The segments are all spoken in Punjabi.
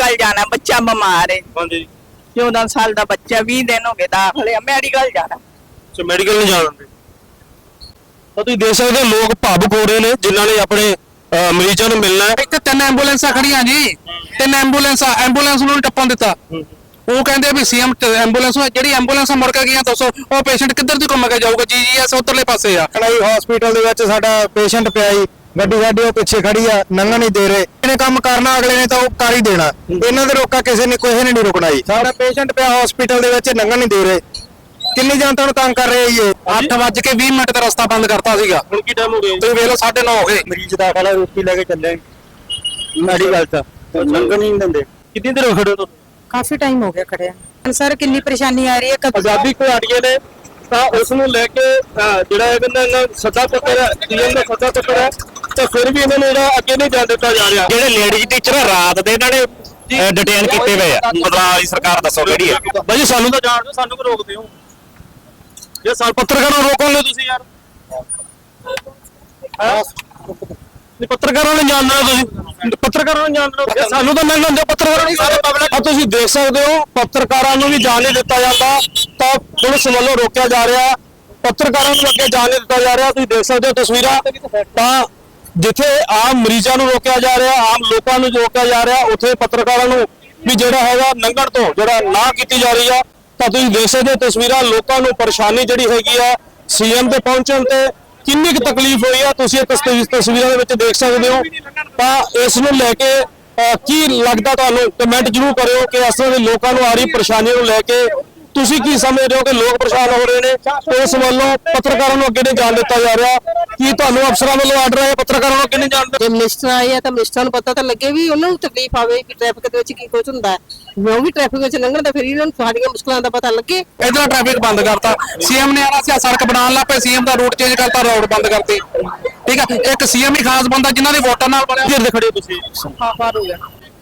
ਮੈਡੀਕਲ ਜਾਣਾ ਬੱਚਾ ਬਿਮਾਰ ਹੈ ਹਾਂਜੀ। 14 ਸਾਲ ਦਾ ਬੱਚਾ 20 ਦਿਨ ਹੋ ਗਏ ਦਾਖਲ ਹੈ ਮੈਡੀਕਲ ਜਾਣਾ। ਸੋ ਮੈਡੀਕਲ ਨਹੀਂ ਜਾਣ ਦਿੰਦੇ ਤਾਂ ਤੁਸੀਂ ਦੇਖ ਸਕਦੇ ਹੋ ਲੋਕ ਭਾਵੁਕ ਹੋ ਰਹੇ ਨੇ ਜਿਨ੍ਹਾਂ ਨੇ ਆਪਣੇ ਅਹ, ਮਰੀਜ਼ਾਂ ਨੂੰ ਮਿਲਣਾ ਹੈ। ਇੱਥੇ ਤਿੰਨ ਐਂਬੂਲੈਂਸਾਂ ਖੜੀਆਂ ਜੀ। ਤਿੰਨ ਐਂਬੂਲੈਂਸਾਂ ਐਂਬੂਲੈਂਸ ਨੂੰ ਨੀ ਟੱਪਣ ਦਿੱਤਾ। ਉਹ ਕਹਿੰਦੇ ਵੀ ਸੀਐਮ ਐਂਬੂਲੈਂਸ ਜਿਹੜੀ ਐਂਬੂਲੈਂਸਾਂ ਮੁੜ ਕੇ ਗਈਆਂ ਦੱਸੋ ਉਹ ਪੇਸ਼ੈਂਟ ਕਿੱਧਰ ਦੀ ਘੁੰਮ ਕੇ ਜਾਊਗਾ? ਜੀ ਜੀ ਐਸ ਉਧਰਲੇ ਪਾਸੇ ਆ। ਕੜਾਈ ਹਸਪੀਟਲ ਦੇ ਵਿੱਚ ਸਾਡਾ ਪੇਸ਼ੈਂਟ ਪਿਆ ਜੀ। ਗੱਡੀ ਸਾਡੀ ਉਹ ਪਿੱਛੇ ਖੜੀ ਆ ਨੰਗਾ ਨਹੀਂ ਦੇ ਰਹੇ। ਇਹਨੇ ਕੰਮ ਕਰਨਾ ਅਗਲੇ ਨੇ ਤਾਂ ਉਹ ਕਰ ਹੀ ਦੇਣਾ। ਇਹਨਾਂ ਦੇ ਰੋਕਾ ਕਿਸੇ ਨੇ ਨੇ ਨਹੀਂ ਰੁਕਣਾ ਜੀ। ਸਾਡਾ ਪੇਸ਼ੈਂਟ ਪਿਆ ਹਸਪੀਟਲ ਦੇ ਵਿੱਚ ਨੰਗਾ ਨਹੀਂ ਦੇ ਰਹੇ। ਕਿੰਨੀ ਜਨਤਾ ਨੂੰ ਤੰਗ ਕਰ ਰਹੇ ਜੀ ਇਹ? 8 ਵੱਜ ਕੇ 20 ਮਿੰਟ ਦਾ ਰਸਤਾ ਬੰਦ ਕਰਤਾ ਸੀਗਾ। ਹੁਣ ਕੀ ਟਾਈਮ ਹੋ ਗਿਆ ਤੁਸੀਂ ਵੇਖ ਲਓ 9:30 ਹੋ ਗਏ। ਮਰੀਜ਼ ਦਾਖਲ ਹੈ ਰੋਟੀ ਲੈ ਕੇ ਚੱਲੇ ਮੈਡੀਕਲ ਚ ਨੰਗਾ ਨਹੀਂ ਦਿੰਦੇ। ਕਿੰਨੀ ਦੇਰ ਹੋ ਖੜੇ ਹੋ ਤੁਸੀਂ? ਕਾਫੀ ਟਾਈਮ ਹੋ ਗਿਆ ਖੜਿਆ। ਸਰ ਕਿੰਨੀ ਪਰੇਸ਼ਾਨੀ ਆ ਰਹੀ ਹੈ? ਕਦ ਆਜ਼ਾਦੀ ਘੁਲਾੜੀਏ ਨੇ ਤਾਂ ਉਸ ਨੂੰ ਲੈ ਕੇ ਜਿਹੜਾ ਇਹ ਕਹਿੰਦਾ ਇਹਨਾਂ ਸੱਦਾ ਪੱਤਰ ਹੈ ਸੀਐਮ ਦਾ ਸੱਦਾ ਪੱਤਰ ਹੈ ਤਾਂ ਫਿਰ ਵੀ ਇਹਨਾਂ ਨੂੰ ਜਿਹੜਾ ਅੱਗੇ ਨਹੀਂ ਜਾਣ ਦਿੱਤਾ ਜਾ ਰਿਹਾ। ਜਿਹੜੇ ਲੇਡੀਜ਼ ਟੀਚਰ ਆ ਰਾਤ ਦੇ ਇਹਨਾਂ ਨੇ ਡਿਟੇਨ ਕੀਤੇ ਹੋਏ ਆ। ਬਦਲਾਅ ਵਾਲੀ ਸਰਕਾਰ ਦੱਸੋ ਕਿਹੜੀ ਹੈ ਬਾਈ ਜੀ ਸਾਨੂੰ ਤਾਂ ਜਾਣ ਦਿਓ ਸਾਨੂੰ ਕਿਉਂ ਰੋਕਦੇ ਹੋ? ਇਹ ਸਾਲ ਪੱਤਰਕਾਰਾਂ ਨੂੰ ਰੋਕੋਗੇ ਤੁਸੀਂ ਯਾਰ? ਨਹੀਂ ਪੱਤਰਕਾਰਾਂ ਨੂੰ ਜਾਣਨਾ ਤੁਸੀਂ। ਪੱਤਰਕਾਰਾਂ ਨੂੰ ਜਾਣਨਾ ਇਹ ਸਾਨੂੰ ਤਾਂ ਮਿਲਣ ਦਿਓ ਪੱਤਰਕਾਰਾਂ ਨੂੰ ਸਾਰੇ ਪਬਲਿਕ ਆ ਤੁਸੀਂ ਦੇਖ ਸਕਦੇ ਹੋ ਪੱਤਰਕਾਰਾਂ ਨੂੰ ਵੀ ਜਾਣ ਨਹੀਂ ਦਿੱਤਾ ਜਾਂਦਾ। ਤਾਂ ਪੁਲਿਸ ਵੱਲੋਂ ਰੋਕਿਆ ਜਾ ਰਿਹਾ। ਪੱਤਰਕਾਰਾਂ ਨੂੰ ਅੱਗੇ ਜਾਣ ਨਹੀਂ ਦਿੱਤਾ ਜਾ ਰਿਹਾ। ਤੁਸੀਂ ਦੇਖ ਸਕਦੇ ਹੋ ਤਸਵੀਰਾਂ। ਤਾਂ ਜਿੱਥੇ ਆਮ ਮਰੀਜ਼ਾਂ ਨੂੰ ਰੋਕਿਆ ਜਾ ਰਿਹਾ ਆਮ ਲੋਕਾਂ ਨੂੰ ਰੋਕਿਆ ਜਾ ਰਿਹਾ ਉੱਥੇ ਪੱਤਰਕਾਰਾਂ ਨੂੰ ਵੀ ਜਿਹੜਾ ਹੈਗਾ ਲੰਘਣ ਤੋਂ ਜਿਹੜਾ ਨਾ ਕੀਤੀ ਜਾ ਰਹੀ ਆ। ਤਾਂ ਤੁਸੀਂ ਦੇਖ ਸਕਦੇ ਹੋ ਤਸਵੀਰਾਂ ਲੋਕਾਂ ਨੂੰ ਪਰੇਸ਼ਾਨੀ ਜਿਹੜੀ ਹੈਗੀ ਆ ਸੀਐਮ ਤੇ ਪਹੁੰਚਣ ਤੇ ਕਿੰਨੀ ਕੁ ਤਕਲੀਫ ਹੋਈ ਆ ਤੁਸੀਂ ਇਹ ਤਸਵੀਰ- ਤਸਵੀਰਾਂ ਦੇ ਵਿੱਚ ਦੇਖ ਸਕਦੇ ਹੋ। ਤਾਂ ਇਸ ਨੂੰ ਲੈ ਕੇ ਅਹ, ਕੀ ਲੱਗਦਾ ਤੁਹਾਨੂੰ? ਕਮੈਂਟ ਜ਼ਰੂਰ ਕਰਿਓ ਕਿ ਇਸ ਤਰ੍ਹਾਂ ਦੇ ਲੋਕਾਂ ਨੂੰ ਆ ਰਹੀ ਪਰੇਸ਼ਾਨੀ ਨੂੰ ਲੈ ਕੇ ਤੁਸੀਂ ਕੀ ਸਮਝਦੇ ਹੋ ਕਿ ਲੋਕ ਪਰੇਸ਼ਾਨ ਹੋ ਰਹੇ ਨੇ? ਇਸ ਵੱਲੋਂ ਪੱਤਰਕਾਰਾਂ ਨੂੰ ਅੱਗੇ ਨਹੀਂ ਜਾਣ ਦਿੱਤਾ ਜਾ ਰਿਹਾ। ਕੀ ਤੁਹਾਨੂੰ ਅਫਸਰਾਂ ਵੱਲੋਂ ਆਰਡਰ ਹੈ ਪੱਤਰਕਾਰਾਂ ਨੂੰ ਅੱਗੇ ਨਹੀਂ ਜਾਣ ਦਿੱਤਾ? ਜੇ ਮਿਨਿਸਟਰ ਆਏ ਆ ਤਾਂ ਮਿਨਿਸਟਰ ਨੂੰ ਪਤਾ ਤਾਂ ਲੱਗੇ ਵੀ ਉਹਨਾਂ ਨੂੰ ਤਕਲੀਫ ਆਵੇ ਕਿ ਟ੍ਰੈਫਿਕ ਦੇ ਵਿੱਚ ਕੀ ਕੁਝ ਹੁੰਦਾ। ਹੈ ਉਹ ਵੀ ਟ੍ਰੈਫਿਕ ਵਿੱਚ ਲੰਘਣ ਤਾਂ ਫਿਰ ਇਹਨਾਂ ਨੂੰ ਸਾਡੀਆਂ ਮੁਸ਼ਕਲਾਂ ਦਾ ਪਤਾ ਲੱਗੇ। ਇਧਰ ਟ੍ਰੈਫਿਕ ਬੰਦ ਕਰਤਾ। ਸੀਐਮ ਨੇ ਆਣਾ ਸੀ ਸੜਕ ਬਣਾਉਣ ਲੱਗ ਪਏ। ਸੀਐਮ ਦਾ ਰੂਟ ਚੇਂਜ ਕਰਤਾ ਰੋਡ ਬੰਦ ਕਰਤੀ। ਠੀਕ ਆ? ਇੱਕ ਸੀਐਮ ਹੀ ਖਾਸ ਬੰਦਾ ਜਿਨ੍ਹਾਂ ਦੀ ਵੋਟਾਂ ਨਾਲ ਬਣਿਆ। ਦੇ ਖੜੇ ਹੋ ਤੁਸੀਂ। ਹਾਫਾਰ ਹੋ ਗਿਆ।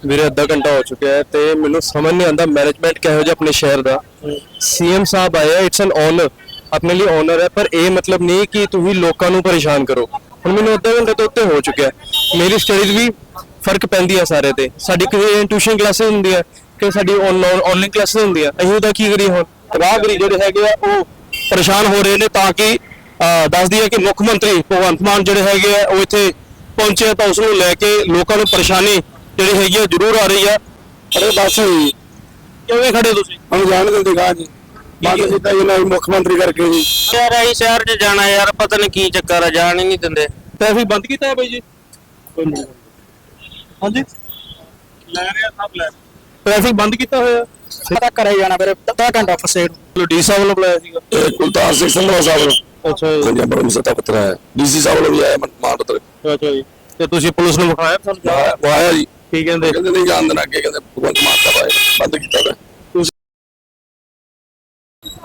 ਵੀਰੇ ਅੱਧਾ ਘੰਟਾ ਹੋ ਚੁੱਕਿਆ ਹੈ ਤੇ ਮੈਨੂੰ ਸਮਝ ਨਹੀਂ ਆਉਂਦਾ ਮੈਨੇਜਮੈਂਟ ਕਿਹੋ ਜਿਹਾ ਆਪਣੇ ਸ਼ਹਿਰ ਦਾ। ਸੀਐਮ ਸਾਹਿਬ ਆਏ ਇਟਸ ਐਨ ਆਨਰ ਆਪਣੇ ਲਈ ਆਨਰ ਹੈ, ਪਰ ਇਹ ਮਤਲਬ ਨਹੀਂ ਕਿ ਤੁਸੀਂ ਲੋਕਾਂ ਨੂੰ ਪਰੇਸ਼ਾਨ ਕਰੋ। ਹੁਣ ਮੈਨੂੰ ਅੱਧਾ ਘੰਟੇ ਤੋਂ ਉੱਤੇ ਹੋ ਚੁੱਕਿਆ ਮੇਰੀ ਸਟੱਡੀਜ਼ ਵੀ ਫ਼ਰਕ ਪੈਂਦੀ ਆ ਸਾਰੇ ਤੇ। ਸਾਡੀ ਕੋਈ ਟਿਊਸ਼ਨ ਕਲਾਸਿਸ ਹੁੰਦੀਆਂ ਕਿ ਸਾਡੀ ਆਨਲਾਈਨ ਕਲਾਸਿਸ ਹੁੰਦੀਆਂ ਅਸੀਂ ਉਹਦਾ ਕੀ ਕਰੀਏ ਹੁਣ? ਰਾਹਗਰੀ ਜਿਹੜੇ ਹੈਗੇ ਆ, ਉਹ ਪਰੇਸ਼ਾਨ ਹੋ ਰਹੇ ਨੇ ਤਾਂ ਕਿ ਦੱਸਦੀ ਹੈ ਕਿ ਮੁੱਖ ਮੰਤਰੀ ਭਗਵੰਤ ਮਾਨ ਜਿਹੜੇ ਹੈਗੇ ਆ, ਉਹ ਇੱਥੇ ਪਹੁੰਚੇ ਤਾਂ ਉਸ ਨੂੰ ਲੈ ਕੇ ਲੋਕਾਂ ਨੂੰ ਪਰੇਸ਼ਾਨੀ ਜਿਹੜੀ ਹੈਗੀ ਆ ਜ਼ਰੂਰ ਆ ਰਹੀ ਆ। ਅਰੇ ਬਸ ਜੀ। ਕਿਵੇਂ ਖੜੇ ਤੁਸੀਂ? ਹੁਣ ਜਾਣ ਦਿੰਦੇ ਗਾ ਜੀ। ਕੀਤਾ ਜੀ ਇਹਨਾਂ ਮੁੱਖ ਮੰਤਰੀ ਕਰਕੇ ਜੀ। ਯਾਰ ਅਸੀਂ ਸ਼ਹਿਰ 'ਚ ਜਾਣਾ ਯਾਰ ਪਤਾ ਨਹੀਂ ਕੀ ਚੱਕਰ ਆ ਜਾਣ ਹੀ ਨਹੀਂ ਦਿੰਦੇ। ਟ੍ਰੈਫਿਕ ਬੰਦ ਕੀਤਾ ਹੈ ਬਾਈ ਜੀ? ਹਾਂਜੀ? ਲੈ ਰਿਹਾ ਸਭ ਲੈ। ਟ੍ਰੈਫਿਕ ਬੰਦ ਕੀਤਾ ਹੋਇਆ। ਪਤਾ ਕਰੇ ਜਾਣਾ ਫਿਰ ਅੱਧਾ ਘੰਟਾ ਫਸੇ ਡੀ ਸਾਹਿਬ ਵੱਲੋਂ ਬੁਲਾਇਆ ਸੀਗਾ। ਇਹ ਕੁਲਤਾਰ ਸਿੰਘ ਸੰਧਵਾ ਸਾਹਿਬ ਅੱਛਾ ਜੀ। ਪੰਜਾਬ ਬਰਮ ਸਤਾ ਪੱਤਰ ਹੈ। ਡੀਸੀ ਸਾਹਿਬ ਨੂੰ ਵੀ ਆਇਆ ਮਾਨ ਪੱਤਰ ਅੱਛਾ ਜੀ। ਤੇ ਤੁਸੀਂ ਪੁਲਿਸ ਨੂੰ ਵਿਖਾਇਆ? ਸਾਨੂੰ ਜਾ ਉਹ ਆਇਆ ਜੀ। ਕੀ ਕਹਿੰਦੇ? ਕਹਿੰਦੇ ਨਹੀਂ ਜਾਣ ਦੇਣਾ ਅੱਗੇ ਕਹਿੰਦੇ ਭਗਵੰਤ ਮਾਨ ਦਾ ਪਾਏ ਬੰਦ ਕੀਤਾ ਹੋਇਆ।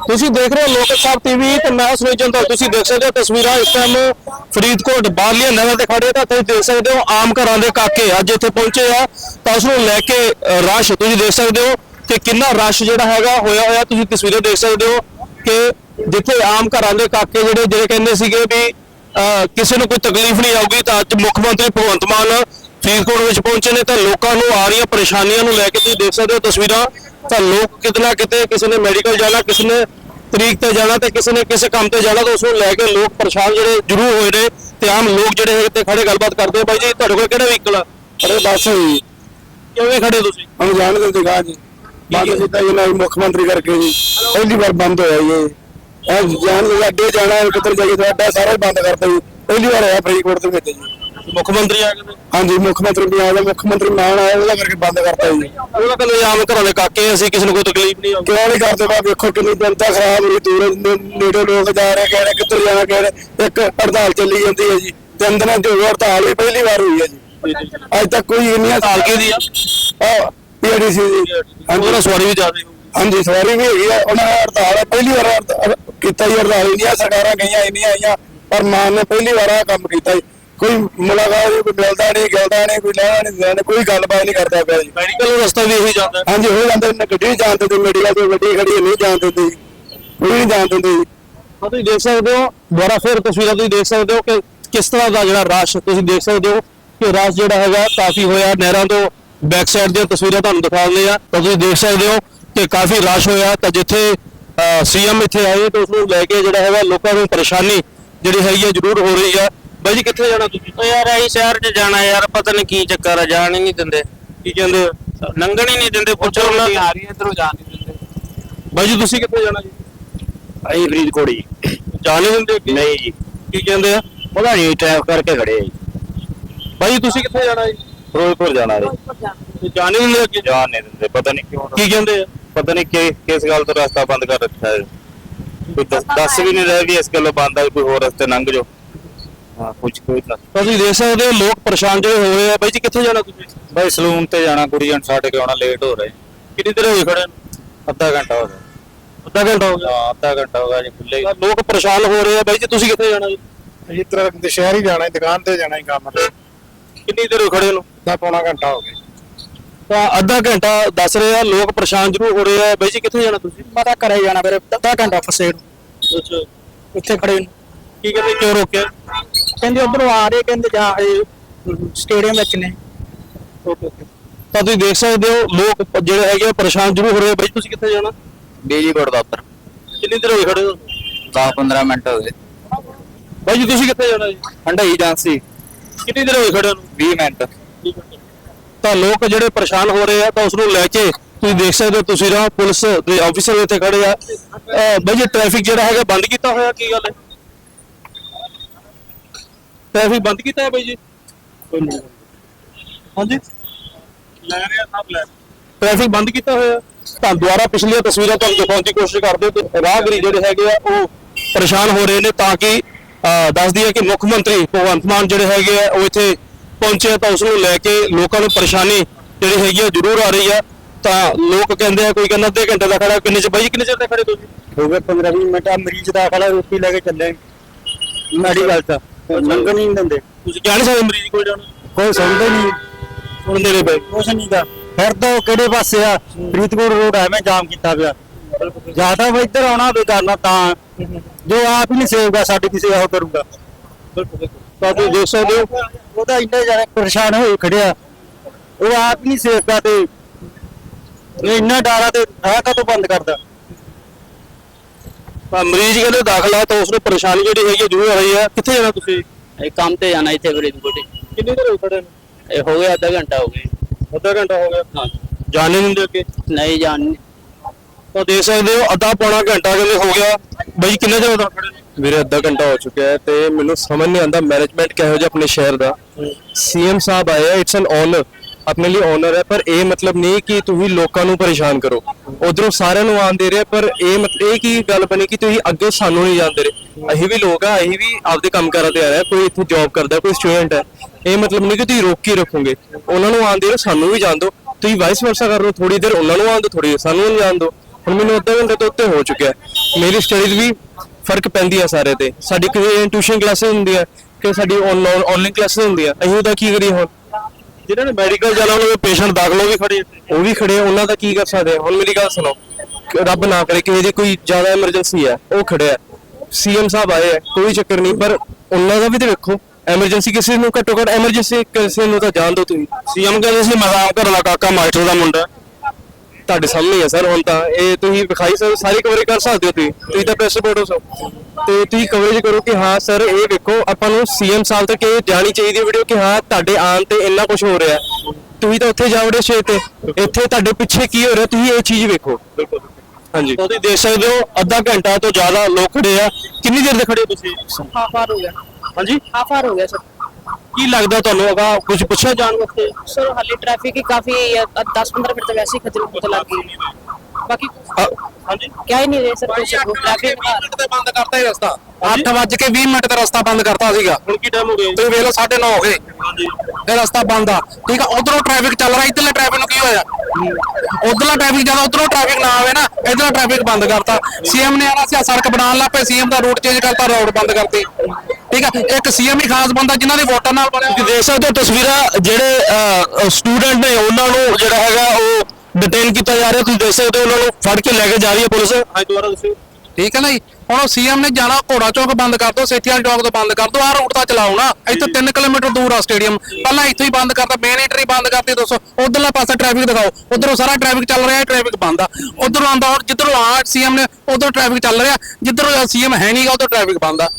ਤੁਸੀਂ ਦੇਖ ਰਹੇ ਹੋ ਲੋਕ ਸਾਹਿਬ ਟੀਵੀ ਤੇ ਮੈਂ ਸੁਨੀਲ ਜੰਦਲ ਤੁਸੀਂ ਦੇਖ ਸਕਦੇ ਹੋ ਤਸਵੀਰਾਂ ਇਸ ਟਾਈਮ ਫਰੀਦਕੋਟ ਬਾਹਰਲੀਆਂ ਨਹਿਰਾਂ ਤੇ ਖੜੇ ਤਾਂ ਤੁਸੀਂ ਦੇਖ ਸਕਦੇ ਹੋ ਆਮ ਘਰਾਂ ਦੇ ਕਾਕੇ ਅੱਜ ਇੱਥੇ ਪਹੁੰਚੇ ਆ। ਤਾਂ ਉਸ ਨੂੰ ਲੈ ਕੇ ਅ, ਰਸ਼ ਤੁਸੀਂ ਦੇਖ ਸਕਦੇ ਹੋ ਕਿ ਕਿੰਨਾ ਰਸ਼ ਜਿਹੜਾ ਹੈਗਾ ਹੋਇਆ ਹੋਇਆ। ਤੁਸੀਂ ਤਸਵੀਰਾਂ ਦੇਖ ਸਕਦੇ ਹੋ ਕਿ ਜਿੱਥੇ ਆਮ ਘਰਾਂ ਦੇ ਕਾਕੇ ਜਿਹੜੇ ਜਿਹੜੇ ਕਹਿੰਦੇ ਸੀਗੇ ਵੀ ਅ, ਕਿਸੇ ਨੂੰ ਕੋਈ ਤਕਲੀਫ ਨਹੀਂ ਆਊਗੀ ਤਾਂ ਅੱਜ ਮੁੱਖ ਮੰਤਰੀ ਭਗਵੰਤ ਮਾਨ ਫਰੀਦਕੋਟ ਵਿੱਚ ਪਹੁੰਚੇ ਨੇ ਤਾਂ ਲੋਕਾਂ ਨੂੰ ਆ ਰਹੀਆਂ ਪਰੇਸ਼ਾਨੀਆਂ ਨੂੰ ਲੈ ਕੇ ਤੁਸੀਂ ਦੇਖ ਸਕਦੇ ਹੋ ਤਸਵੀਰਾਂ। ਤਾਂ ਲੋਕ ਕਿਤਨਾ ਕਿਤੇ ਕਿਸੇ ਨੇ ਮੈਡੀਕਲ ਜਾਣਾ ਕਿਸੇ ਨੇ ਤਰੀਕ ਤੇ ਜਾਣਾ ਤੇ ਕਿਸੇ ਨੇ ਕਿਸੇ ਕੰਮ ਤੇ ਜਾਣਾ ਤਾਂ ਉਸ ਨੂੰ ਲੈ ਕੇ ਲੋਕ ਪਰੇਸ਼ਾਨ ਜਿਹੜੇ ਜ਼ਰੂਰ ਹੋਏ ਨੇ ਤੇ ਆਮ ਲੋਕ ਜਿਹੜੇ ਤੇ ਖੜੇ ਗੱਲਬਾਤ ਕਰਦੇ ਆ। ਬਾਈ ਜੀ ਤੁਹਾਡੇ ਕੋਲ ਕਿਹੜਾ ਵਹੀਕਲ ਆ? ਅਰੇ ਬਸ ਜੀ। ਕਿਵੇਂ ਖੜੇ ਤੁਸੀਂ? ਹੁਣ ਜਾਣ ਦਿੰਦੇ ਗਾ ਜੀ। ਬੰਦ ਕੀਤਾ ਜੀ ਇਹਨਾਂ ਮੁੱਖ ਮੰਤਰੀ ਕਰਕੇ ਜੀ ਪਹਿਲੀ ਵਾਰ ਬੰਦ ਹੋਇਆ ਇਹ। ਇਹ ਜਾਣ ਦੇ ਅੱਗੇ ਜਾਣਾ ਕਿੱਧਰ ਜਾਈਏ ਤੁਹਾਡਾ ਸਾਰਾ ਬੰਦ ਕਰਤਾ ਜੀ। ਪਹਿਲੀ ਵਾਰ ਹੋਇਆ ਫਰੀਦਕੋਟ ਦੇ ਵਿੱਚ ਜੀ। ਮੁੱਖ ਮੰਤਰੀ ਆ ਗਏ। ਹਾਂਜੀ ਮੁੱਖ ਮੰਤਰੀ ਪੰਜਾਬ ਦਾ ਮੁੱਖ ਮੰਤਰੀ ਮਾਨ ਆਇਆ ਉਹਦਾ ਕਰਕੇ ਬੰਦ ਕਰਤਾ ਜੀ। ਉਹਨਾਂ ਕਹਿੰਦੇ ਆਮ ਘਰਾਂ ਦੇ ਕਾਕੇ ਅਸੀਂ ਕਿਸੇ ਨੂੰ ਕੋਈ ਤਕਲੀਫ ਨਹੀਂ ਆਉਂਦੀ। ਕਿਉਂ ਨਹੀਂ ਕਰਦੇ ਬਾ ਵੇਖੋ ਕਿੰਨੀ ਜਨਤਾ ਖਰਾਬ ਹੋਈ ਦੂਰ ਨੇੜੇ ਲੋਕ ਜਾ ਰਹੇ ਕਹਿ ਰਹੇ ਕਿੱਧਰ ਜਾਣਾ ਕਹਿ ਰਹੇ। ਇੱਕ ਹੜਤਾਲ ਚੱਲੀ ਜਾਂਦੀ ਹੈ ਜੀ। ਤਿੰਨ ਦਿਨਾਂ ਦੀ ਹੜਤਾਲ ਇਹ ਪਹਿਲੀ ਵਾਰ ਹੋਈ ਹੈ ਜੀ। ਅੱਜ ਤੱਕ ਕੋਈ ਇੰਨੀਆਂ ਹੜਤਾਲ ਕਿਹਦੀ ਆ? ਆ ਪੀਡੀਸੀ ਦੀ ਉਹਦਾ ਹਾਂਜੀ। ਸਵਾਰੀ ਵੀ ਜ਼ਿਆਦਾ ਹੋਊਗੀ। ਹਾਂਜੀ ਸਵਾਰੀ ਵੀ ਹੈਗੀ ਆ। ਉਹਨਾਂ ਨੇ ਹੜਤਾਲ ਹੈ, ਪਹਿਲੀ ਵਾਰ ਕੀਤਾ ਜੀ ਹੜਤਾਲ ਇੰਨੀਆਂ ਸਰਕਾਰਾਂ ਗਈਆਂ ਇੰਨੀਆਂ ਆਈਆਂ ਪਰ ਮਾਨ ਨੇ ਪਹਿਲੀ ਵਾਰ ਆ ਕੰਮ ਕੀਤਾ ਜੀ। ਕੋਈ ਮੁਲਾਕਾਤ ਨਹੀਂ, ਕੋਈ ਮਿਲਦਾ ਨਹੀਂ ਗਿਲਦਾ ਨਹੀਂ ਕੋਈ ਲੈਣਾ ਨਹੀਂ ਦੇਣਾ ਨਹੀਂ, ਕੋਈ ਗੱਲਬਾਤ ਨਹੀਂ ਕਰਦਾ ਪਿਆ ਜੀ ਮੈਡੀਕਲ ਰਸਤਾ ਵੀ ਇਹੀ ਜਾਂਦਾ। ਹਾਂਜੀ ਹੋ ਜਾਂਦੇ ਨੇ ਗੱਡੀ ਨਹੀਂ ਜਾਣ ਦਿੰਦੇ ਮੈਡੀਕਲ ਤੋਂ ਗੱਡੀ ਖੜੀ ਹੈ, ਨਹੀਂ ਜਾਣ ਦਿੰਦੇ ਜੀ। ਕੋਈ ਨਹੀਂ ਜਾਣ ਦਿੰਦੇ ਜੀ ਤੁਸੀਂ ਦੇਖ ਸਕਦੇ ਹੋ ਦੁਬਾਰਾ ਫਿਰ ਤਸਵੀਰਾਂ ਤੁਸੀਂ ਦੇਖ ਸਕਦੇ ਹੋ ਕਿ ਕਿਸ ਤਰ੍ਹਾਂ ਦਾ ਜਿਹੜਾ ਰਸ਼ ਤੁਸੀਂ ਦੇਖ ਸਕਦੇ ਹੋ ਕਿ ਰਸ਼ ਜਿਹੜਾ ਹੈਗਾ ਕਾਫੀ ਹੋਇਆ ਨਹਿਰਾਂ ਤੋਂ ਬੈਕ ਸਾਈਡ ਦੀਆਂ ਤਸਵੀਰਾਂ ਤੁਹਾਨੂੰ ਦਿਖਾ ਦਿੰਦੇ ਆ ਤਾਂ ਤੁਸੀਂ ਦੇਖ ਸਕਦੇ ਹੋ ਕਿ ਕਾਫੀ ਰਸ਼ ਹੋਇਆ ਤਾਂ ਜਿੱਥੇ ਸੀਐਮ ਇੱਥੇ ਆਏ ਤਾਂ ਉਸ ਨੂੰ ਲੈ ਕੇ ਜਿਹੜਾ ਹੈਗਾ ਲੋਕਾਂ ਨੂੰ ਪਰੇਸ਼ਾਨੀ ਜਿਹੜੀ ਹੈਗੀ ਹੈ ਜ਼ਰੂਰ ਹੋ ਰਹੀ ਆ ਬਾਈ ਜੀ ਕਿੱਥੇ ਜਾਣਾ ਤੁਸੀਂ? ਓ ਯਾਰ ਅਸੀਂ ਸ਼ਹਿਰ 'ਚ ਜਾਣਾ ਯਾਰ ਪਤਾ ਨਹੀਂ ਕੀ ਚੱਕਰ ਆ ਜਾਣ ਹੀ ਨਹੀਂ ਦਿੰਦੇ। ਕੀ ਕਹਿੰਦੇ? ਲੰਘਣ ਹੀ ਨਹੀਂ ਦਿੰਦੇ ਪੁੱਛੋ ਉਹਨਾਂ ਨੂੰ। ਆ ਰਹੀ ਹੈ ਇਧਰੋਂ ਜਾਣ ਨਹੀਂ ਦਿੰਦੇ। ਬਾਈ ਜੀ ਤੁਸੀਂ ਕਿੱਥੇ ਜਾਣਾ ਜੀ? ਅਸੀਂ ਫਰੀਦਕੋਟ ਜੀ। ਜਾਣ ਨਹੀਂ ਦਿੰਦੇ ਅੱਗੇ? ਨਹੀਂ ਜੀ। ਕੀ ਕਹਿੰਦੇ ਆ? ਪਤਾ ਨਹੀਂ ਟ੍ਰੈਫਿਕ ਕਰਕੇ ਖੜੇ ਆ ਜੀ। ਬਾਈ ਜੀ ਤੁਸੀਂ ਕਿੱਥੇ ਜਾਣਾ ਜੀ? ਫਿਰੋਜ਼ਪੁਰ ਜਾਣਾ ਜੀ। ਜਾਣ। ਨਹੀਂ ਦਿੰਦੇ ਅੱਗੇ? ਜਾਣ ਨਹੀਂ ਦਿੰਦੇ ਪਤਾ ਨਹੀਂ ਕਿਉਂ ਕੀ ਕਹਿੰਦੇ ਆ? ਪਤਾ ਨਹੀਂ ਕਿ ਕਿਸ ਗੱਲ ਤੋਂ ਰਸਤਾ ਬੰਦ ਕਰ ਰੱਖਿਆ ਹੈ। ਕੋਈ ਦੱਸ- ਦੱਸ ਵੀ ਨਹੀਂ ਰਹੇ ਵੀ ਇਸ ਗੱਲੋਂ ਬੰਦ ਆ ਕੋਈ ਹੋਰ ਰਸਤੇ ਲੰਘ ਜਾਓ। ਹਾਂ ਕੁਝ ਕੋਈ ਨਾ। ਤੁਸੀਂ ਦੇਖ ਸਕਦੇ ਹੋ ਲੋਕ ਪਰੇਸ਼ਾਨ ਜਿਹੜੇ ਹੋ ਰਹੇ ਆ। ਬਾਈ ਜੀ ਕਿੱਥੇ ਜਾਣਾ ਤੁਸੀਂ? ਬਾਈ ਸਲੂਨ ਤੇ ਜਾਣਾ ਕੁੜੀ ਜਣ ਛੱਡ ਕੇ ਆਉਣਾ ਲੇਟ ਹੋ ਰਹੇ। ਕਿੰਨੀ ਦੇਰ ਹੋਈ ਖੜੇ ਨੂੰ? ਅੱਧਾ ਘੰਟਾ ਹੋ ਗਿਆ। ਅੱਧਾ ਘੰਟਾ ਹੋ ਗਿਆ? ਹਾਂ ਅੱਧਾ ਘੰਟਾ ਹੋ ਗਿਆ ਜੀ ਖੁੱਲੇ ਲੋਕ ਪਰੇਸ਼ਾਨ ਹੋ ਰਹੇ ਆ। ਬਾਈ ਜੀ ਤੁਸੀਂ ਕਿੱਥੇ ਜਾਣਾ ਜੀ? ਇਸ ਤਰ੍ਹਾਂ ਤੇ ਸ਼ਹਿਰ ਹੀ ਜਾਣਾ ਦੁਕਾਨ ਤੇ ਜਾਣਾ ਹੀ ਕੰਮ। ਤੇ ਕਿੰਨੀ ਦੇਰ ਹੋਈ ਖੜੇ ਨੂੰ? ਦਾ ਪੌਣਾ ਘੰਟਾ ਹੋ ਗਿਆ। ਤਾਂ ਅੱਧਾ ਘੰਟਾ ਦੱਸ ਰਹੇ ਆ ਲੋਕ ਪਰੇਸ਼ਾਨ ਜ਼ਰੂਰ ਹੋ ਰਹੇ ਆ। ਬਾਈ ਜੀ ਕਿੱਥੇ ਜਾਣਾ ਤੁਸੀਂ? ਪਤਾ ਕਰੇ ਜਾਣਾ ਫਿਰ ਅੱਧਾ ਘੰਟਾ ਫਸੇ ਅੱਛਾ। ਉੱਥੇ ਖੜੇ ਨੂੰ। ਕੀ ਕਹਿੰਦੇ ਕਿਉਂ ਰੋਕਿਆ ਕਹਿੰਦੇ ਉਧਰੋਂ ਆ ਰਹੇ ਕਹਿੰਦੇ ਜਾ ਸਟੇਡੀਅਮ ਵਿੱਚ ਨੇ। ਤਾਂ ਤੁਸੀਂ ਦੇਖ ਸਕਦੇ ਹੋ ਲੋਕ ਜਿਹੜੇ ਹੈਗੇ ਆ ਪਰੇਸ਼ਾਨ ਜ਼ਰੂਰ ਹੋ ਰਹੇ ਆ। ਬਾਈ ਤੁਸੀਂ ਕਿੱਥੇ ਜਾਣਾ? ਬਿਜਲੀਪੁਰ ਦਾ ਉੱਪਰ ਕਿੰਨੀ ਦੇਰ ਹੋਈ ਖੜੇ ਹੋ? 10 15 ਮਿੰਟ ਹੋ ਗਏ। ਬਾਈ ਜੀ ਤੁਸੀਂ ਕਿੱਥੇ ਜਾਣਾ ਜੀ? Hyundai agency. ਕਿੰਨੀ ਦੇਰ ਹੋਈ ਖੜੇ ਨੂੰ? 20 ਮਿੰਟ। ਤਾਂ ਲੋਕ ਜਿਹੜੇ ਪਰੇਸ਼ਾਨ ਹੋ ਰਹੇ ਆ ਤਾਂ ਉਸ ਨੂੰ ਲੈ ਕੇ ਤੁਸੀਂ ਦੇਖ ਸਕਦੇ ਹੋ ਤੁਸੀਂ ਰਾ ਪੁਲਿਸ ਦੇ ਆਫੀਸਰ ਇੱਥੇ ਖੜੇ ਆ। ਬਾਈ ਜੀ ਟ੍ਰੈਫਿਕ ਜਿਹੜਾ ਹੈਗਾ ਬੰਦ ਕੀਤਾ ਹੋਇਆ ਕੀ ਗੱਲ ਹੈ? ਟ੍ਰੈਫਿਕ ਬੰਦ ਕੀਤਾ ਹੈ ਬਾਈ ਜੀ? ਹਾਂਜੀ? ਲੈ ਰਿਹਾ ਸਭ ਲੈ। ਟ੍ਰੈਫਿਕ ਬੰਦ ਕੀਤਾ ਹੋਇਆ ਤਾਂ ਦੁਆਰਾ ਪਿਛਲੀਆਂ ਤਸਵੀਰਾਂ ਤੁਹਾਨੂੰ ਦਿਖਾਉਣ ਦੀ ਕੋਸ਼ਿਸ਼ ਕਰਦੇ ਹੋ ਤੇ ਰਾਹਗਰੀ ਜਿਹੜੇ ਹੈਗੇ ਆ ਉਹ ਪਰੇਸ਼ਾਨ ਹੋ ਰਹੇ ਨੇ ਤਾਂ ਕਿ ਦੱਸਦੀ ਹੈ ਕਿ ਮੁੱਖ ਮੰਤਰੀ ਭਗਵੰਤ ਮਾਨ ਜਿਹੜੇ ਹੈਗੇ ਆ ਉਹ ਇੱਥੇ ਪਹੁੰਚੇ ਤਾਂ ਉਸ ਨੂੰ ਲੈ ਕੇ ਲੋਕਾਂ ਨੂੰ ਪਰੇਸ਼ਾਨੀ ਜਿਹੜੀ ਹੈਗੀ ਆ ਜ਼ਰੂਰ ਆ ਰਹੀ ਆ। ਤਾਂ ਲੋਕ ਕਹਿੰਦੇ ਆ ਕੋਈ ਕਹਿੰਦਾ ਅੱਧੇ ਘੰਟੇ ਦਾ ਖੜਾ ਕਿੰਨੇ ਚ ਬਾਈ ਜੀ ਕਿੰਨੇ ਚਿਰ ਦਾ ਖੜੇ ਤੁਸੀਂ? ਹੋ ਗਏ 15 20 ਮਿੰਟ ਆ ਮਰੀਜ਼ ਦਾ ਖੜਾ ਰੋਟੀ ਲੈ ਕੇ ਚੱਲੇ। ਮੈਡੀਕਲ ਚ ਲੰਘਣ ਹੀ ਨਹੀਂ ਦਿੰਦੇ। ਤੁਸੀਂ ਨਹੀਂ ਸਕਦੇ ਮਰੀਜ਼ ਕੋਲ ਜਾਣਾ। ਕੋਈ ਸੁਣਦੇ ਨਹੀਂ। ਸੁਣਦੇ ਨੇ ਬਾਈ ਕੁਛ ਨਹੀਂ ਦਾ ਫਿਰ ਤਾਂ ਉਹ ਕਿਹੜੇ ਪਾਸੇ ਆ? ਫਰੀਦਕੋਟ ਰੋਡ ਐਵੇਂ ਜਾਮ ਕੀਤਾ ਪਿਆ। ਜਾਂ ਤਾਂ ਇੱਧਰ ਆਉਣਾ ਹੋਵੇ ਕਰਨਾ ਤਾਂ। ਜੋ ਆਪ ਹੀ ਨਹੀਂ ਸੇਵਗਾ ਸਾਡੀ ਕਿਸੇ ਉਹ ਕਰੂਗਾ। ਤਾਂ ਤੁਸੀਂ ਦੇਖ ਸਕਦੇ ਹੋ। ਉਹਦਾ ਇੰਨੇ ਜ਼ਿਆਦਾ ਪਰੇਸ਼ਾਨ ਹੋਏ ਖੜਿਆ ਉਹ ਆਪ ਹੀ ਨਹੀਂ ਸੇਵਗਾ ਤੇ। ਇਹ ਇੰਨਾ ਡਾਰਾ ਤੇ ਆਹ ਕਦੋਂ ਬੰਦ ਕਰਦਾ? ਮਰੀਜ਼ ਕਹਿੰਦੇ ਦਾਖਲ ਆ ਤਾਂ ਉਸ ਨੂੰ ਪਰੇਸ਼ਾਨੀ ਜਿਹੜੀ ਹੈਗੀ ਜ਼ਰੂਰ ਆ ਰਹੀ ਆ। ਕਿੱਥੇ ਜਾਣਾ ਤੁਸੀਂ? ਇਹ ਕੰਮ ਤੇ ਜਾਣਾ ਇੱਥੇ ਫਰੀਦਕੋਟ। ਕਿੰਨੀ ਦੇਰ ਹੋ ਖੜੇ ਨੂੰ ਇਹ ਹੋ ਗਿਆ ਅੱਧਾ ਘੰਟਾ ਹੋ ਗਿਆ। ਅੱਧਾ ਘੰਟਾ ਹੋ ਗਿਆ? ਹਾਂ। ਜਾਣ ਨਹੀਂ ਦਿੰਦੇ ਅੱਗੇ? ਨਹੀਂ ਜਾਣ ਤਾਂ ਦੇਖ ਸਕਦੇ ਹੋ ਅੱਧਾ ਪੌਣਾ ਘੰਟਾ ਕਹਿੰਦੇ ਹੋ ਗਿਆ। ਬਾਈ ਕਿੰਨੇ ਚਿਰ ਦਾ ਖੜੇ ਨੇ ਵੀਰੇ ਅੱਧਾ ਘੰਟਾ ਹੋ ਚੁੱਕਿਆ ਹੈ ਤੇ ਮੈਨੂੰ ਸਮਝ ਨਹੀਂ ਆਉਂਦਾ ਮੈਨੇਜਮੈਂਟ ਕਿਹੋ ਜਿਹਾ ਆਪਣੇ ਸ਼ਹਿਰ ਦਾ। ਸੀਐਮ ਸਾਹਿਬ ਆਏ ਆ ਇਟਸ ਐਨ ਆਨਰ ਆਪਣੇ ਲਈ ਓਨਰ ਹੈ, ਪਰ ਇਹ ਮਤਲਬ ਨਹੀਂ ਕਿ ਤੁਸੀਂ ਲੋਕਾਂ ਨੂੰ ਪਰੇਸ਼ਾਨ ਕਰੋ। ਉਧਰੋਂ ਸਾਰਿਆਂ ਨੂੰ ਆਉਣ ਦੇ ਰਿਹਾ ਪਰ ਇਹ ਮਤਲਬ, ਇਹ ਕੀ ਗੱਲ ਬਣੀ ਕਿ ਤੁਸੀਂ ਅੱਗੇ ਸਾਨੂੰ ਨਹੀਂ ਜਾਣਦੇ ਰਹੇ? ਅਸੀਂ ਵੀ ਲੋਕ ਆ, ਅਸੀਂ ਵੀ ਆਪਦੇ ਕੰਮ ਕਰਾਂ ਤੇ ਆ ਰਿਹਾ ਕੋਈ ਇੱਥੇ ਜੌਬ ਕਰਦਾ, ਕੋਈ ਸਟੂਡੈਂਟ ਹੈ। ਇਹ ਮਤਲਬ ਨਹੀਂ ਕਿ ਤੁਸੀਂ ਰੋਕ ਕੇ ਰੱਖੋਗੇ। ਉਹਨਾਂ ਨੂੰ ਆਉਣ ਦੇ ਰਹੇ, ਸਾਨੂੰ ਵੀ ਜਾਣ ਦਿਓ। ਤੁਸੀਂ ਵਾਈਸ ਵਰਸਾ ਕਰ ਲਓ ਥੋੜੀ ਦੇਰ ਉਹਨਾਂ ਨੂੰ ਆਉਣ ਦਿਓ ਥੋੜੀ ਦੇਰ ਸਾਨੂੰ ਵੀ ਜਾਣ ਦਿਓ। ਹੁਣ ਮੈਨੂੰ ਅੱਧਾ ਘੰਟੇ ਤੋਂ ਉੱਤੇ ਹੋ ਚੁੱਕਿਆ ਹੈ। ਮੇਰੀ ਸਟੱਡੀਜ਼ ਵੀ ਫ਼ਰਕ ਪੈਂਦੀ ਆ ਸਾਰੇ ਤੇ। ਸਾਡੀ ਕੋਈ ਟਿਊਸ਼ਨ ਕਲਾਸਿਸ ਹੁੰਦੀਆਂ, ਕਿ ਸਾਡੀ ਆਨਲਾਈਨ ਕਲਾਸਿਸ ਹੁੰਦੀਆਂ। ਅਸੀਂ ਉਹਦਾ ਕੀ ਕਰੀਏ ਹੁਣ? ਜਿਹਨਾਂ ਨੇ ਮੈਡੀਕਲ ਜਾਣਾ ਉਹਨਾਂ ਦੇ ਪੇਸ਼ੈਂਟ ਦਾਖਲ ਹੋ ਵੀ ਖੜੇ ਇੱਥੇ ਉਹ ਵੀ ਖੜੇ ਆ, ਉਹਨਾਂ ਦਾ ਕੀ ਕਰ ਸਕਦੇ ਆ? ਹੁਣ ਮੇਰੀ ਗੱਲ ਸੁਣੋ। ਕਿ ਰੱਬ ਨਾ ਕਰੇ ਕਿਸੇ ਦੀ ਕੋਈ ਜ਼ਿਆਦਾ ਐਮਰਜੈਂਸੀ ਹੈ ਉਹ ਖੜੇ ਆ। ਸੀਐਮ ਸਾਹਿਬ ਆਏ ਆ ਕੋਈ ਚੱਕਰ ਨਹੀਂ ਪਰ ਉਹਨਾਂ ਦਾ ਵੀ ਤੇ ਵੇਖੋ ਐਮਰਜੈਂਸੀ ਕਿਸੇ ਨੂੰ ਘੱਟੋ ਘੱਟ ਐਮਰਜੈਂਸੀ ਕਿਸੇ ਨੂੰ ਤਾਂ ਜਾਣ ਦਿਓ ਤੁਸੀਂ। ਸੀਐਮ ਕਹਿੰਦੇ ਸੀ ਮਜ਼ਾਕ ਘਰ ਦਾ ਕਾਕਾ ਮਾਸਟਰ ਦਾ ਮੁੰਡਾ। ਤੁਹਾਡੇ ਸਾਹਮਣੇ ਹੀ ਸਰ ਹੁਣ ਤਾਂ ਇਹ ਤੁਸੀਂ ਵਿਖਾਈ ਸਕਦੇ ਸਾਰੀ ਕਵਰੇਜ ਕਰ ਸਕਦੇ ਹੋ ਤੁਸੀਂ। ਤੁਸੀਂ ਤਾਂ ਪ੍ਰੈਸ ਰਿਪੋਰਟ ਹੋ। ਤੇ ਤੁਸੀਂ ਕਵਰੇਜ ਕਰੋ ਕਿ ਹਾਂ ਸਰ ਇਹ ਵੇਖੋ ਆਪਾਂ ਨੂੰ ਸੀਐਮ ਸਾਹਿਬ ਤੱਕ ਇਹ ਜਾਣੀ ਚਾਹੀਦੀ ਹੈ ਵੀਡੀਓ ਕਿ ਹਾਂ ਤੁਹਾਡੇ ਆਣ ਤੇ ਇੰਨਾ ਕੁਝ ਹੋ ਰਿਹਾ। ਹੈ। ਤੁਸੀਂ ਤਾਂ ਉੱਥੇ ਜਾ ਵੜੇ ਸ਼ੇ ਤੇ। ਇੱਥੇ ਤੁਹਾਡੇ ਪਿੱਛੇ ਕੀ ਹੋ ਰਿਹਾ ਤੁਸੀਂ ਇਹ ਚੀਜ਼ ਵੇਖੋ। ਹਾਂਜੀ। ਤੁਸੀਂ ਦੇਖ ਸਕਦੇ ਹੋ ਅੱਧਾ ਘੰਟਾ ਤੋਂ ਜ਼ਿਆਦਾ ਲੋਕ ਖੜੇ ਆ। ਕਿੰਨੀ ਦੇਰ ਦੇ ਖੜੇ ਹੋ ਤੁਸੀਂ? ਹਾਫ ਆਰ ਹੋ ਗਿਆ। ਹਾਂਜੀ? ਹਾਫ ਆਰ ਹੋ ਗਿਆ ਸਰ ਕੀ ਲੱਗਦਾ ਤੁਹਾਨੂੰ ਅਗਾ ਕੁਝ ਪੁੱਛਿਆ ਜਾਣ ਵਾਸਤੇ? ਸਰ, ਹਾਲੇ ਟ੍ਰੈਫਿਕ ਹੀ ਕਾਫੀ 10-15 ਮਿੰਟ ਤਾਂ ਵੈਸੇ ਖੱਜਲ ਖੁੱਜਲ ਲੱਗ ਗਈ ਬਾਕੀ ਹਾਂ, ਹਾਂਜੀ। ਕਿਆ ਹੀ ਨਹੀਂ ਰਹੇ ਸਰ ਕੁਝ ਟ੍ਰੈਫਿਕ ਤੇ ਬੰਦ ਕਰਤਾ ਇਹ ਰਸਤਾ। 8 ਵੱਜ ਕੇ 20 ਮਿੰਟ ਤੇ ਰਸਤਾ ਬੰਦ ਕਰਤਾ ਸੀਗਾ। ਹੁਣ ਕੀ ਟਾਈਮ ਹੋ ਗਿਆ ਜੀ? ਤੁਸੀਂ ਵੇਖ ਲਓ 9:30 ਹੋ ਗਏ। ਹਾਂਜੀ। ਇਹ ਰਸਤਾ ਬੰਦ ਆ। ਠੀਕ ਆ ਉਧਰੋਂ ਟ੍ਰੈਫਿਕ ਚੱਲ ਰਿਹਾ ਇੱਧਰਲੇ ਟ੍ਰੈਫਿਕ ਨੂੰ ਕੀ ਹੋਇਆ? ਉਧਰਲਾ ਟ੍ਰੈਫਿਕ ਜਦੋਂ ਉਧਰੋਂ ਟ੍ਰੈਫਿਕ ਨਾ ਆਵੇ ਨਾ ਇਧਰਲਾ ਟ੍ਰੈਫਿਕ ਬੰਦ ਕਰਤਾ। ਸੀਐਮ ਨੇ ਆਣਾ ਸੀ ਸੜਕ ਬਣਾਉਣ ਲੱਗ ਪਏ ਸੀਐਮ ਦਾ ਰੂਟ ਚੇਂਜ ਕਰਤਾ ਰੋਡ ਬੰਦ ਕਰਤੇ। ਠੀਕ ਆ ਇੱਕ ਸੀਐਮ ਹੀ ਖਾਸ ਬੰਦਾ ਜਿਨ੍ਹਾਂ ਦੀ ਵੋਟਾਂ ਨਾਲ ਬਣਿਆ ਤੁਸੀਂ ਦੇਖ ਸਕਦੇ ਹੋ ਤਸਵੀਰਾਂ ਜਿਹੜੇ ਸਟੂਡੈਂਟ ਨੇ ਉਹਨਾਂ ਨੂੰ ਜਿਹੜਾ ਹੈਗਾ ਉਹ ਡਿਟੇਨ ਕੀਤਾ ਜਾ ਰਿਹਾ ਤੁਸੀਂ ਦੇਖ ਸਕਦੇ ਹੋ ਉਹਨਾਂ ਨੂੰ ਫੜ ਕੇ ਲੈ ਕੇ ਜਾ ਰਹੀ ਹੈ ਪੁਲਿਸ। ਹਾਂਜੀ ਦੁਬਾਰਾ ਦੱਸਿਓ ਠੀਕ ਹੈ ਨਾ ਜੀ। ਹੁਣ ਸੀਐਮ ਨੇ ਜਾਣਾ ਘੋੜਾ ਚੌਕ ਬੰਦ ਕਰ ਦੋ ਸੇਠੀਆਂ ਚੌਕ ਤੋਂ ਬੰਦ ਕਰ ਦੋ ਆਹ ਰੂਟ ਤਾਂ ਚਲਾਓ ਨਾ। ਇੱਥੇ 3 ਕਿਲੋਮੀਟਰ ਦੂਰ ਆ ਸਟੇਡੀਅਮ। ਪਹਿਲਾਂ ਇੱਥੇ ਹੀ ਬੰਦ ਕਰਤਾ ਮੇਨ ਐਂਟਰੀ ਬੰਦ ਕਰਤੀ ਦੱਸੋ। ਉਧਰਲਾ ਪਾਸਾ ਟ੍ਰੈਫਿਕ ਦਿਖਾਓ। ਉਧਰੋਂ ਸਾਰਾ ਟ੍ਰੈਫਿਕ ਚੱਲ ਰਿਹਾ ਟ੍ਰੈਫਿਕ ਬੰਦ ਆ। ਉਧਰੋਂ ਆਂਦਾ ਹੁਣ ਜਿੱਧਰੋਂ ਆ ਸੀਐਮ ਨੇ ਉਧਰੋਂ ਟ੍ਰੈਫਿਕ ਚੱਲ ਰਿਹਾ। ਜਿੱਧਰੋਂ ਸੀਐਮ ਹੈ ਨਹੀਂਗਾ ਉਧਰ ਟ੍ਰੈਫਿਕ ਬੰਦ ਆ।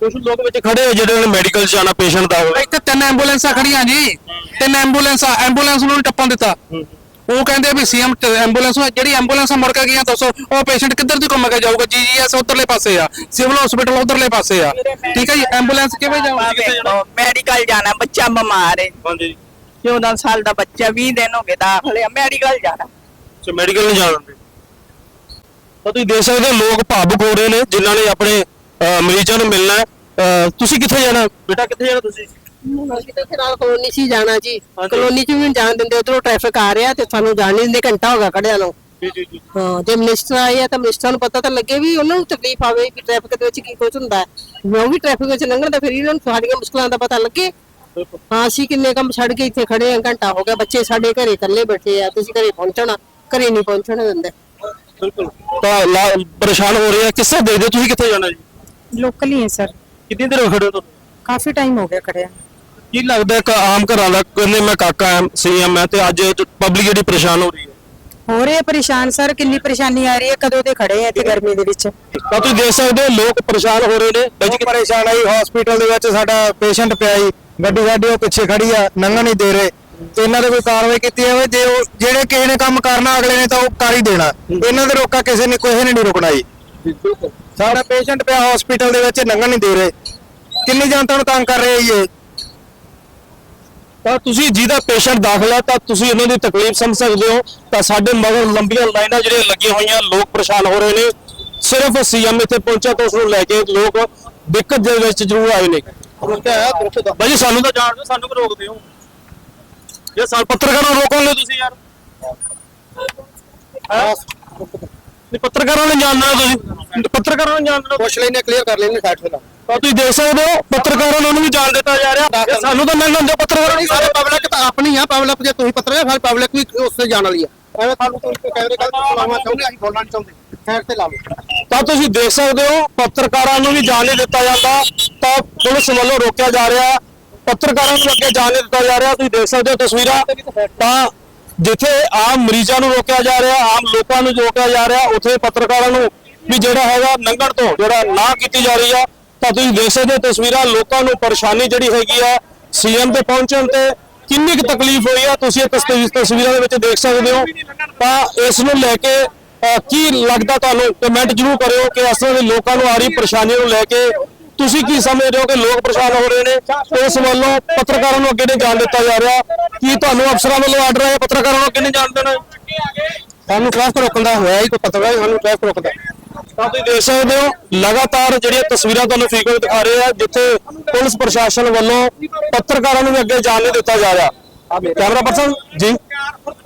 ਕੁਝ ਲੋਕ ਵਿੱਚ ਖੜੇ ਹੋਏ ਜਿਹੜੇ ਨੇ ਮੈਡੀਕਲ ਚ ਜਾਣਾ ਪੇਸ਼ੈਂਟ ਦਾ। ਹੋਵੇ ਇੱਥੇ ਤਿੰਨ ਐਂਬੂਲੈਂਸਾਂ ਖੜੀਆਂ ਜੀ। ਤਿੰਨ ਐਂਬੂਲੈਂਸਾਂ ਐਂਬੂਲੈਂਸ ਨੂੰ ਨੀ ਟੱਪਣ ਦਿੱਤਾ। ਉਹ ਕਹਿੰਦੇ ਵੀ ਸੀਐਮ ਐਂਬੂਲੈਂਸ ਜਿਹੜੀ ਐਂਬੂਲੈਂਸਾਂ ਮੁੜ ਕੇ ਗਈਆਂ ਦੱਸੋ ਉਹ ਪੇਸ਼ੈਂਟ ਕਿੱਧਰ ਦੀ ਘੁੰਮ ਕੇ ਜਾਊਗਾ? ਜੀਜੀਐਸ ਉਧਰਲੇ ਪਾਸੇ ਆ। ਸਿਵਲ ਹਸਪੀਟਲ ਉਧਰਲੇ ਪਾਸੇ ਆ। ਠੀਕ ਹੈ ਜੀ? ਐਂਬੂਲੈਂਸ ਕਿਵੇਂ ਜਾਊਗੀ? ਮੈਡੀਕਲ ਜਾਣਾ? ਬੱਚਾ ਬਿਮਾਰ ਹੈ ਹਾਂਜੀ। 14 ਸਾਲ ਦਾ ਬੱਚਾ 20 ਦਿਨ ਹੋ ਗਏ ਦਾਖਲ ਹੈ ਮੈਡੀਕਲ ਜਾਣਾ। ਸੋ ਮੈਡੀਕਲ ਨਹੀਂ ਜਾਣ ਤਾਂ ਤੁਸੀਂ ਦੇਖ ਸਕਦੇ ਹੋ ਲੋਕ ਭਾਵੁਕ ਹੋ ਰਹੇ ਨੇ ਜਿਨ੍ਹਾਂ ਨੇ ਆਪਣੇ ਮਰੀਜ਼ਾਂ ਨੂੰ ਮਿਲਣਾ ਤੁਸੀਂ ਕਿੱਥੇ ਜਾਣਾ? ਬੇਟਾ ਕਿੱਥੇ ਜਾਣਾ ਤੁਸੀਂ? ਅਸੀਂ ਤਾਂ ਫਿਲਹਾਲ ਕਲੋਨੀ 'ਚ ਹੀ ਜਾਣਾ ਜੀ। ਕਲੋਨੀ 'ਚ ਵੀ ਨਹੀਂ ਜਾਣ ਦਿੰਦੇ ਉਧਰੋਂ ਟ੍ਰੈਫਿਕ ਆ ਰਿਹਾ ਤੇ ਸਾਨੂੰ ਜਾਣ ਨਹੀਂ ਦਿੰਦੇ ਘੰਟਾ ਹੋ ਗਿਆ ਖੜਿਆਂ ਨੂੰ। ਜੀ ਜੀ ਜੀ। ਹਾਂ ਜੇ ਮਿਨਿਸਟਰ ਆਏ ਆ ਤਾਂ ਮਿਨਿਸਟਰ ਨੂੰ ਪਤਾ ਤਾਂ ਲੱਗੇ ਵੀ ਉਹਨਾਂ ਨੂੰ ਤਕਲੀਫ ਆਵੇ ਕਿ ਟ੍ਰੈਫਿਕ ਦੇ ਵਿੱਚ ਕੀ ਕੁਝ ਹੁੰਦਾ। ਹੈ ਮੈਂ ਵੀ ਟ੍ਰੈਫਿਕ ਵਿੱਚ ਲੰਘਣ ਤਾਂ ਫਿਰ ਇਹਨਾਂ ਨੂੰ ਸਾਡੀਆਂ ਮੁਸ਼ਕਲਾਂ ਦਾ ਪਤਾ ਲੱਗੇ। ਹਾਂ ਅਸੀਂ ਕਿੰਨੇ ਕੰਮ ਛੱਡ ਕੇ ਇੱਥੇ ਖੜੇ ਆ ਘੰਟਾ ਹੋ ਗਿਆ ਬੱਚੇ ਸਾਡੇ ਘਰੇ ਇਕੱਲੇ ਬੈਠੇ ਆ ਤੁਸੀਂ ਘਰੇ ਪਹੁੰਚਣਾ ਘਰੇ ਨਹੀਂ ਪਹੁੰਚਣ ਦਿੰਦੇ। ਬਿਲਕੁਲ। ਤਾਂ ਲਾ- ਪਰੇਸ਼ਾਨ ਹੋ ਰਹੇ ਆ ਕਿਸ ਤਰ੍ਹਾਂ ਦੇਖਦੇ ਹੋ? ਤੁਸੀਂ ਕਿੱਥੇ ਜਾਣਾ ਜੀ? ਲੋਕਲ ਹੀ ਹੈ ਸਰ ਕਿੰਨੀ ਦੇਰ ਹੋ ਖੜੇ ਹੋ ਤੁਹਾਨੂੰ? ਕਾਫੀ ਟਾਈਮ ਹੋ ਗਿਆ ਖੜਿਆ ਕੀ ਲੱਗਦਾ ਹੈ ਕਿ ਆਮ ਘਰਾਂ ਦਾ ਕਹਿੰਦੇ ਮੈਂ ਕਾਕਾ ਐਮ ਸੀਐਮ ਹੈ ਤੇ ਅੱਜ ਪਬਲਿਕ ਜਿਹੜੀ ਪਰੇਸ਼ਾਨ ਹੋ ਰਹੀ ਹੈ? ਹੋ ਰਹੇ ਆ ਪਰੇਸ਼ਾਨ ਸਰ ਕਿੰਨੀ ਪਰੇਸ਼ਾਨੀ ਆ ਰਹੀ ਹੈ ਕਦੋਂ ਦੇ ਖੜੇ ਆ ਇੱਥੇ ਗਰਮੀ ਦੇ ਵਿੱਚ? ਤਾਂ ਤੁਸੀਂ ਦੇਖ ਸਕਦੇ ਹੋ ਲੋਕ ਪਰੇਸ਼ਾਨ ਹੋ ਰਹੇ ਨੇ। ਬਾਈ ਜੀ ਪਰੇਸ਼ਾਨ ਆਈ ਹਸਪੀਟਲ ਦੇ ਵਿੱਚ ਸਾਡਾ ਪੇਸ਼ੈਂਟ ਪਿਆ ਜੀ ਗੱਡੀ ਸਾਡੀ ਉਹ ਪਿੱਛੇ ਖੜੀ ਆ ਲੰਘਣ ਨਹੀਂ ਦੇ ਰਹੇ। ਤੇ ਇਹਨਾਂ ਦੇ ਕੋਈ ਕਾਰਵਾਈ ਕੀਤੀ ਜਾਵੇ ਜੇ ਉਹ ਜਿਹੜੇ ਕਿਸੇ ਨੇ ਕੰਮ ਕਰਨਾ ਅਗਲੇ ਨੇ ਤਾਂ ਉਹ ਕਰ ਹੀ ਦੇਣਾ। ਇਹਨਾਂ ਦੇ ਰੋਕਾ ਕਿਸੇ ਨੇ ਕਿਸੇ ਨੇ ਨਹੀਂ ਰੁਕਣਾ ਜੀ। ਸਾਡਾ ਪੇਸ਼ੈਂਟ ਪਿਆ ਹਸਪੀਟਲ ਦੇ ਵਿੱਚ ਲੰਘਣ ਨਹੀਂ ਦੇ ਰਹੇ। ਕਿੰਨੀ ਜਨਤਾ ਨੂੰ ਤੰਗ ਕਰ ਰਹੇ ਜੀ ਇਹ? ਤਾਂ ਤੁਸੀਂ ਜਿਹਦਾ ਪੇਸ਼ੈਂਟ ਦਾਖਲ ਹੈ ਤਾਂ ਤੁਸੀਂ ਉਹਨਾਂ ਦੀ ਤਕਲੀਫ ਸਮਝ ਸਕਦੇ ਹੋ। ਤਾਂ ਸਾਡੇ ਮਗਰ ਲੰਬੀਆਂ ਲਾਈਨਾਂ ਜਿਹੜੀਆਂ ਲੱਗੀਆਂ ਹੋਈਆਂ, ਲੋਕ ਪਰੇਸ਼ਾਨ ਹੋ ਰਹੇ ਨੇ। ਸਿਰਫ ਸੀਐਮ ਇੱਥੇ ਪਹੁੰਚਿਆ ਤਾਂ ਉਸ ਨੂੰ ਲੈ ਕੇ ਲੋਕ ਦਿੱਕਤ ਦੇ ਵਿੱਚ ਜ਼ਰੂਰ ਆਏ ਨੇ। ਬਾਈ ਸਾਨੂੰ ਤਾਂ ਜਾਣਦੇ ਸਾਨੂੰ ਕਿਉਂ ਰੋਕਦੇ ਹੋ। ਇਹ ਸਾਲ ਪੱਤਰਕਾਰਾਂ ਨੂੰ ਰੋਕਣ ਲਈ ਤੁਸੀਂ ਯਾਰ। ਨਹੀਂ, ਪੱਤਰਕਾਰਾਂ ਨੂੰ ਜਾਣਦੇ ਹੋ ਤੁਸੀਂ। ਪੱਤਰਕਾਰਾਂ ਨੂੰ ਜਾਣਦੇ ਹੋ। ਪੁੱਛ ਲੈਨੇ ਕਲੀਅਰ ਕਰ ਲੈਨੇ ਸਾਈਡ ਤੇ। ਤਾਂ ਤੁਸੀਂ ਦੇਖ ਸਕਦੇ ਹੋ ਪੱਤਰਕਾਰਾਂ ਨੂੰ ਵੀ ਜਾਣ ਦਿੱਤਾ ਜਾ ਰਿਹਾ। ਇਹ ਸਾਨੂੰ ਤਾਂ ਮਿਲਣ ਦਿਓ ਪੱਤਰਕਾਰਾਂ ਨੂੰ ਸਾਰੇ ਪਬਲਿਕ ਤਾਂ ਆਪਣੀ ਆ ਪਬਲਿਕ ਜੇ ਤੁਸੀਂ ਪੱਤਰਕਾਰ ਫਿਰ ਪਬਲਿਕ ਵੀ ਉਸ ਜਾਣ ਵਾਲੀ ਆ। ਐਵੇਂ ਸਾਨੂੰ ਕੋਈ ਕੈਮਰੇ ਗੱਲ ਲਾਉਣਾ ਚਾਹੁੰਦੇ ਅਸੀਂ ਬੋਲਣਾ ਨਹੀਂ ਚਾਹੁੰਦੇ। ਸਾਈਡ ਤੇ ਲਾਓ। ਤਾਂ ਤੁਸੀਂ ਦੇਖ ਸਕਦੇ ਹੋ ਪੱਤਰਕਾਰਾਂ ਨੂੰ ਵੀ ਜਾਣ ਨਹੀਂ ਦਿੱਤਾ ਜਾਂਦਾ ਤਾਂ ਪੁਲਿਸ ਵੱਲੋਂ ਰੋਕਿਆ ਜਾ ਰਿਹਾ। ਪੱਤਰਕਾਰਾਂ ਨੂੰ ਅੱਗੇ ਜਾਣ ਨਹੀਂ ਦਿੱਤਾ ਜਾ ਰਿਹਾ ਤੁਸੀਂ ਦੇਖ ਸਕਦੇ ਹੋ ਤਸਵੀਰਾਂ। ਤਾਂ ਜਿੱਥੇ ਆਮ ਮਰੀਜ਼ਾਂ ਨੂੰ ਰੋਕਿਆ ਜਾ ਰਿਹਾ ਆਮ ਲੋਕਾਂ ਨੂੰ ਰੋਕਿਆ ਜਾ ਰਿਹਾ ਉੱਥੇ ਪੱਤਰਕਾਰਾਂ ਨੂੰ ਵੀ ਜਿਹੜਾ ਹੈਗਾ ਲੰਘਣ ਤੋਂ ਜਿਹੜਾ ਨਾ ਕੀਤੀ ਜਾ ਰਹੀ ਆ ਤਾਂ ਤੁਸੀਂ ਦੇਖ ਸਕਦੇ ਹੋ ਤਸਵੀਰਾਂ ਲੋਕਾਂ ਨੂੰ ਪਰੇਸ਼ਾਨੀ ਜਿਹੜੀ ਹੈਗੀ ਆ ਸੀਐਮ ਤੇ ਪਹੁੰਚਣ ਤੇ ਕਿੰਨੀ ਕੁ ਤਕਲੀਫ ਹੋਈ ਆ ਤੁਸੀਂ ਇਹ ਤਸਵੀਰ ਤਸਵੀਰਾਂ ਦੇ ਵਿੱਚ ਦੇਖ ਸਕਦੇ ਹੋ। ਤਾਂ ਇਸ ਨੂੰ ਲੈ ਕੇ ਅਹ, ਕੀ ਲੱਗਦਾ ਤੁਹਾਨੂੰ? ਕਮੈਂਟ ਜ਼ਰੂਰ ਕਰਿਓ ਕਿ ਇਸ ਤਰ੍ਹਾਂ ਦੇ ਲੋਕਾਂ ਨੂੰ ਆ ਰਹੀ ਪਰੇਸ਼ਾਨੀ ਨੂੰ ਲੈ ਕੇ ਤੁਸੀਂ ਕੀ ਸਮਝਦੇ ਹੋ ਕਿ ਲੋਕ ਪਰੇਸ਼ਾਨ ਹੋ ਰਹੇ ਨੇ? ਇਸ ਵੱਲੋਂ ਪੱਤਰਕਾਰਾਂ ਨੂੰ ਅੱਗੇ ਨਹੀਂ ਜਾਣ ਦਿੱਤਾ ਜਾ ਰਿਹਾ। ਕੀ ਤੁਹਾਨੂੰ ਅਫਸਰਾਂ ਵੱਲੋਂ ਆਰਡਰ ਹੈ ਪੱਤਰਕਾਰਾਂ ਨੂੰ ਅੱਗੇ ਨਹੀਂ ਜਾਣ ਦੇਣਾ? ਸਾਨੂੰ ਟ੍ਰੈਫਿਕ ਰੋਕਣ ਦਾ ਹੋਇਆ ਹੀ ਕੋਈ ਪੱਤਰਕਾਰ ਸਾਨੂੰ ਟ੍ਰੈਫਿਕ ਰੋਕਦਾ। ਤੁਸੀਂ ਦੇਖ ਸਕਦੇ ਹੋ ਲਗਾਤਾਰ ਜਿਹੜੀਆਂ ਤਸਵੀਰਾਂ ਤੁਹਾਨੂੰ ਫੀਕੋ ਦਿਖਾ ਰਹੇ ਆ ਜਿੱਥੇ ਪੁਲਿਸ ਪ੍ਰਸ਼ਾਸਨ ਵੱਲੋਂ ਪੱਤਰਕਾਰਾਂ ਨੂੰ ਅੱਗੇ ਜਾਣ ਨਹੀਂ ਦਿੱਤਾ ਜਾ ਰਿਹਾ। ਕੈਮਰਾ ਪਰਸਨ ਜੀ।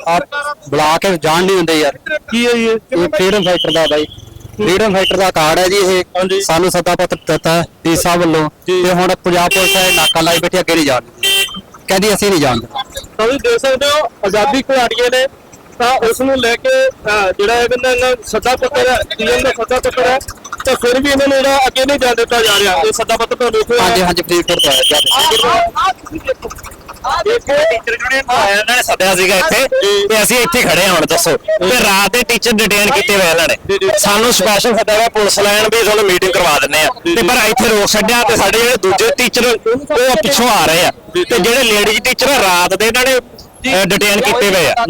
ਆਪ ਬੁਲਾ ਕੇ ਜਾਣ ਨਹੀਂ ਦਿੰਦੇ ਯਾਰ। ਕੀ ਹੈ ਇਹ? ਫ੍ਰੀडम ਫਾਈਟਰ ਦਾ ਬਾਈ। ਫ੍ਰੀडम ਫਾਈਟਰ ਦਾ ਕਾਰਡ ਹੈ ਜੀ ਇਹ। ਸਾਨੂੰ ਸੱਦਾ ਪੱਤਰ ਦਿੱਤਾ ਡੀਸਾ ਵੱਲੋਂ। ਤੇ ਹੁਣ ਪੰਜਾਬ ਪੁਲਿਸ ਹੈ ਨਾਕਾ ਲਾਈ ਬੈਠੀ ਅੱਗੇ ਨਹੀਂ ਜਾਣ ਕਹਿੰਦੀ ਅਸੀਂ ਨਹੀਂ ਜਾਣਦੇ ਤੁਸੀਂ ਦੇਖ ਸਕਦੇ ਹੋ ਆਜ਼ਾਦੀ ਘੁਲਾਟੀਏ ਨੇ ਤਾਂ ਉਸ ਨੂੰ ਲੈ ਕੇ ਜਿਹੜਾ ਇਹ ਕਹਿੰਦਾ ਇਹਨਾਂ ਸੱਦਾ ਪੱਤਰ ਹੈ ਸੀਐਮ ਦਾ ਸੱਦਾ ਪੱਤਰ ਹੈ ਤਾਂ ਫਿਰ ਵੀ ਇਹਨਾਂ ਨੂੰ ਜਿਹੜਾ ਅੱਗੇ ਨਹੀਂ ਜਾਣ ਦਿੱਤਾ ਜਾ ਰਿਹਾ। ਇਹ ਸੱਦਾ ਪੱਤਰ ਤੁਹਾਨੂੰ ਦੇਖੋ ਹਾਂਜੀ ਹਾਂਜੀ ਫਰੀਦਕੋਟ ਤੋਂ ਆਇਆ। ਜੀ ਟੀਚਰ ਤੋਂ ਆਇਆ ਇਹਨਾਂ ਨੇ ਸੱਦਿਆ ਸੀਗਾ ਇੱਥੇ ਤੇ ਅਸੀਂ ਇੱਥੇ ਖੜੇ ਹਾਂ ਹੁਣ ਦੱਸੋ। ਤੇ ਰਾਤ ਦੇ ਟੀਚਰ ਡਿਟੇਨ ਕੀਤੇ ਹੋਏ ਇਹਨਾਂ ਨੇ। ਸਾਨੂੰ ਸਪੈਸ਼ਲ ਸੱਦਿਆ ਹੋਇਆ ਪੁਲਿਸ ਲਾਈਨ ਵੀ ਤੁਹਾਨੂੰ ਮੀਟਿੰਗ ਕਰਵਾ ਦਿੰਨੇ ਆ। ਤੇ ਪਰ ਇੱਥੇ ਰੋਕ ਛੱਡਿਆ ਤੇ ਸਾਡੇ ਜਿਹੜੇ ਦੂਜੇ ਟੀਚਰ ਉਹ ਪਿੱਛੋਂ ਆ ਰਹੇ ਆ। ਤੇ ਜਿਹੜੇ ਲੇਡੀਜ਼ ਟੀਚਰ ਰਾਤ ਦੇ ਇਹਨਾਂ ਨੇ ਡਿਟੇਨ ਕੀਤੇ ਹੋਏ ਆ।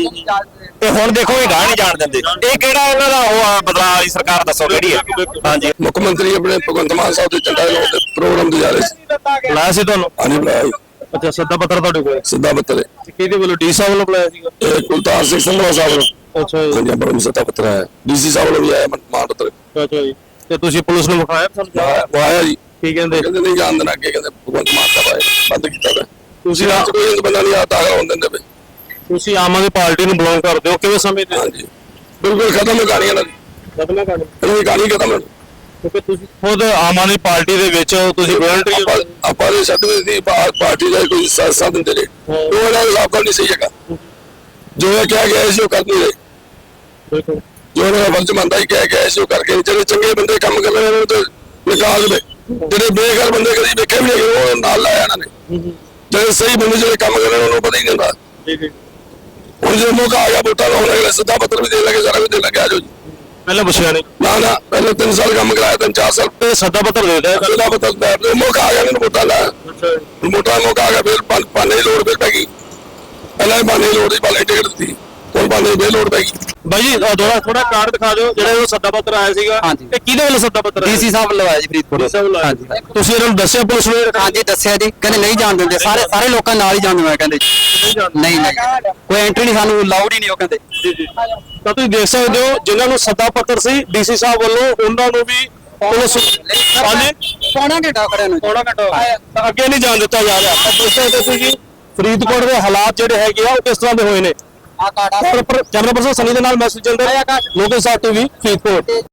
ਤੇ ਹੁਣ ਦੇਖੋ ਇਹ ਗਾਹ ਨਹੀਂ ਜਾਣ ਦਿੰਦੇ। ਇਹ ਕਿਹੜਾ ਇਹਨਾਂ ਦਾ ਉਹ ਆ ਬਦਲਾਅ ਵਾਲੀ ਸਰਕਾਰ ਦੱਸੋ ਕਿਹੜੀ ਹੈ ਹਾਂਜੀ। ਮੁੱਖ ਮੰਤਰੀ ਆਪਣੇ ਭਗਵੰਤ ਮਾਨ ਸਾਹਿਬ ਦੇ ਲਾਉਣ ਦੇ ਪ੍ਰੋਗਰਾਮ ਤੇ ਜਾ ਰਹੇ ਸੀ। ਬੁਲਾਇਆ ਸੀ ਤੁਹਾਨੂੰ? ਆਨੀ ਬੁਲਾਇਆ ਜੀ। ਅੱਛਾ ਸੱਦਾ ਪੱਤਰ ਤੁਹਾਡੇ ਕੋਲ? ਸਿੱਧਾ ਪੱਤਰ ਹੈ। ਕਿਹਦੇ ਵੱਲੋਂ? ਡੀ ਸਾਹਿਬ ਵੱਲੋਂ ਬੁਲਾਇਆ ਸੀਗਾ? ਇਹ ਕੁਲਤਾਰ ਸਿੰਘ ਸੰਧਵਾ ਸਾਹਿਬ ਨੂੰ ਅੱਛਾ ਜੀ। ਪੰਜਾਬ ਬੜਾ ਸੱਤਾ ਪੱਤਰ ਹੈ ਡੀਸੀ ਸਾਹਿਬ ਨੂੰ ਵੀ ਆਇਆ ਮਾਨ ਪੱਤਰ। ਅੱਛਾ ਜੀ। ਤੇ ਤੁਸੀਂ ਪੁਲਿਸ ਨੂੰ ਵਿਖਾਇਆ ਸਾਨੂੰ ਉਹ ਆਇਆ ਜੀ। ਕੀ ਕਹਿੰਦੇ? ਕਹਿੰਦੇ ਨਹੀਂ ਜਾਣ ਦੇਣਾ ਅੱਗੇ ਕਹਿੰਦੇ ਭਗਵੰਤ ਮਾਨ ਸਾਹਿਬ ਆਏ ਬੰਦ ਕੀਤਾ ਵਾ ਤੁਸੀਂ ਰਾਤ ਕੋਈ ਬੰਦਾ ਨਹੀਂ ਆਤਾ ਹੋਣ ਦਿੰਦੇ ਪਏ। ਤੁਸੀਂ ਆਮ ਆਦਮੀ ਪਾਰਟੀ ਨੂੰ ਬਿਲੋਂਗ ਕਰਦੇ ਹੋ ਕਿਵੇਂ ਸਮਝਦੇ ਹੋ? ਹਾਂਜੀ। ਬਿਲਕੁਲ ਖਤਮ ਹੈ ਕਹਾਣੀ ਇਹਨਾਂ ਦੀ ਬਦਲਾ ਕਰ ਇਹਨਾਂ ਦੀ ਕਹਾਣੀ ਖਤਮ ਹੈ ਕਿਉਂਕਿ ਤੁਸੀਂ ਖੁਦ ਆਮ ਆਦਮੀ ਪਾਰਟੀ ਦੇ ਵਿੱਚ ਹੋ, ਤੁਸੀਂ ਵੋਲੰਟਰੀ ਆਪਾਂ ਆਪਾਂ ਦੇ ਸਰਟੀਫਿਕੇਟ ਦੀ ਪਾਰਟੀ ਦਾ ਕੋਈ ਸਾਧਨ ਦੇ ਉਹ ਇਹਨਾਂ ਦਾ ਲਾਭ ਨਹੀਂ ਸਹੀ ਹੈਗਾ। ਜੋ ਇਹ ਕਿਹਾ ਗਿਆ ਸੀ ਉਹ ਕਰ ਨਹੀਂ ਰਹੇ। ਬਿਲਕੁਲ। ਜੋ ਉਹਨਾਂ ਦਾ ਫਰਜ਼ ਬਣਦਾ ਹੀ ਕਹਿ ਗਿਆ ਸੀ ਉਹ ਕਰਕੇ ਜਿਹੜੇ ਚੰਗੇ ਬੰਦੇ ਕੰਮ ਕਰ ਰਹੇ ਨੇ ਉਹਨਾਂ ਨੂੰ ਤੇ ਨਿਕਾਲ ਦੇ ਜਿਹੜੇ ਬੇਕਾਰ ਬੰਦੇ ਕਦੀ ਵੇਖੇ ਵੀ ਨਹੀਂ ਉਹ ਨਾਲ ਲਾਇਆ ਇਹਨਾਂ ਨੇ। ਜਿਹੜੇ ਸਹੀ ਬੰਦੇ ਜਿਹੜੇ ਕੰਮ ਕਰ ਰਹੇ ਨੇ ਉਹਨੂੰ ਪਤਾ ਹੀ ਨਹੀਂ ਹੁੰਦਾ। ਜੀ ਜੀ। ਹੁਣ ਜੇ ਮੌਕਾ ਆ ਗਿਆ ਵੋਟਾਂ ਲਾਉਣ ਅਗਲੇ ਸਿੱਧਾ ਪੱਤਰ ਵੀ ਦੇ ਲੱਗੇ ਸਾਰਾ ਕੁਝ ਦੇ ਲੱਗੇ ਆ ਜਾਓ ਜੀ। ਪਹਿਲਾਂ ਪੁੱਛਿਆ ਨਹੀਂ। ਨਾ ਨਾ ਪਹਿਲੇ 3 ਸਾਲ ਕੰਮ ਕਰਾਇਆ ਤਿੰਨ 4 ਸਾਲ। ਤੇ ਸੱਦਾ ਪੱਤਰ ਦੇ ਦਿਆ। ਸਿੱਧਾ ਪੱਤਰ ਦਾ ਫਿਰ ਮੌਕਾ ਆ ਗਿਆ ਮੈਨੂੰ ਵੋਟਾਂ ਦਾ। ਅੱਛਾ ਦਾ ਮੌਕਾ ਆ ਗਿਆ ਫਿਰ ਪਾਣੇ ਲੋੜ ਫਿਰ ਪੈ ਗਈ। ਪਹਿਲਾਂ ਹੀ ਦੀ ਲੋੜ ਦੀ ਪਾਲੇ ਟਿਕਟ ਦਿੱਤੀ। ਹੁਣ ਦੀ ਫਿਰ ਲੋੜ ਪੈ ਗਈ। ਬਾਈ ਜੀ ਅਹ ਥੋੜਾ ਥੋੜਾ ਕਾਰਡ ਦਿਖਾ ਦਿਓ ਜਿਹੜਾ ਉਹ ਸੱਦਾ ਪੱਤਰ ਆਇਆ ਸੀਗਾ। ਹਾਂਜੀ। ਇਹ ਕਿਹਦੇ ਵੱਲੋਂ ਸੱਦਾ ਪੱਤਰ ਆਇਆ? ਡੀਸੀ ਸਾਹਿਬ ਲਵਾਇਆ ਜੀ ਫਰੀਦਕੋਟ ਹਾਂਜੀ। ਤੁਸੀਂ ਇਹਨਾਂ ਨੂੰ ਦੱਸਿਆ ਪੁਲਿਸ ਨੂੰ? ਇਹ ਹਾਂਜੀ ਦੱਸਿਆ ਜੀ। ਕਹਿੰਦੇ ਨਹੀਂ ਜਾਣ ਦਿੰਦੇ। ਸਾਰੇ ਸਾਰੇ ਲੋਕਾਂ ਨਾਲ ਹੀ ਜਾਣ ਦਿੰਦੇ ਕਹਿੰਦੇ ਨਹੀਂ ਨਹੀਂ ਕੋਈ ਐਂਟਰੀ ਨਹੀਂ ਸਾਨੂੰ ਹੀ ਨਹੀਂ ਉਹ ਕਹਿੰਦੇ। ਜੀ ਜੀ। ਤਾਂ ਤੁਸੀਂ ਦੇਖ ਸਕਦੇ ਹੋ ਜਿਨ੍ਹਾਂ ਨੂੰ ਸੱਦਾ ਪੱਤਰ ਸੀ ਡੀਸੀ ਸਾਹਿਬ ਵੱਲੋਂ ਉਹਨਾਂ ਨੂੰ ਵੀ ਪੁਲਿਸ ਹਾਂਜੀ। ਪੌਣਾ ਘੰਟਾ ਖੜਿਆ ਨੂੰ ਥੋੜਾ ਘੱਟ ਤਾਂ ਅੱਗੇ ਨਹੀਂ ਜਾਣ ਦਿੱਤਾ ਜਾ ਰਿਹਾ। ਤਾਂ ਦੇਖ ਸਕਦੇ ਹੋ ਤੁਸੀਂ ਫਰੀਦਕੋਟ ਦੇ ਹਾਲਾਤ ਜਿਹੜੇ ਹੈਗੇ ਆ ਉਹ ਕਿਸ ਤਰ੍ਹਾਂ ਦੇ ਹੋਏ ਨੇ? ਕੈਮਰਾ ਪਰਸਨ ਸਨੀ ਦੇ ਨਾਲ ਮੈਸੇਜ ਚੱਲਦੇ ਲੋਕਲ ਸਾਹ ਟੀਵੀ ਫਰੀਦਕੋਟ।